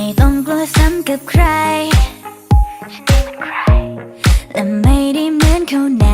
ไม่ต้องกลัวซ้ำกับใคร และไม่ได้เหมือนเขาไหน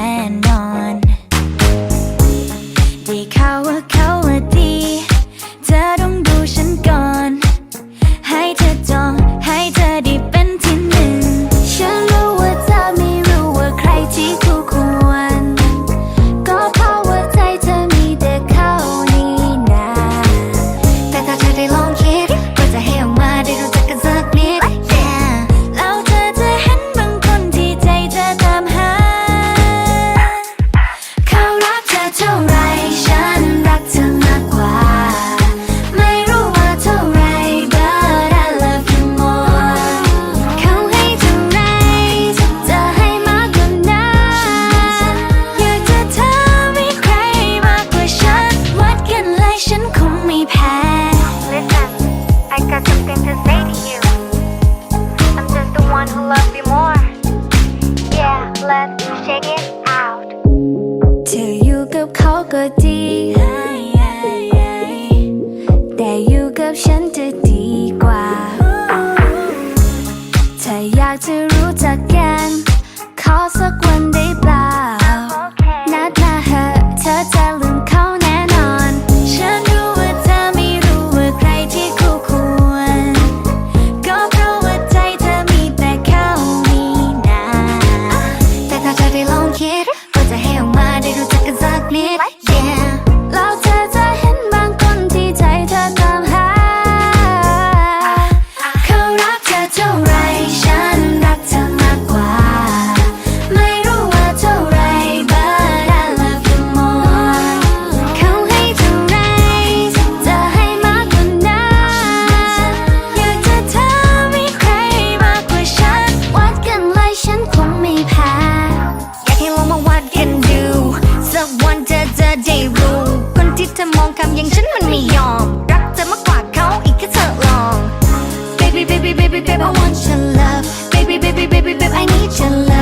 faculty. Yeah, yeah, yeah. 대유급 จะได้รู้ คนที่เธอมองคำยังฉันมันไม่ยอม รักเธอมากกว่าเขาอีกแค่เธอลอง baby baby baby baby I want your love baby baby baby baby I need your love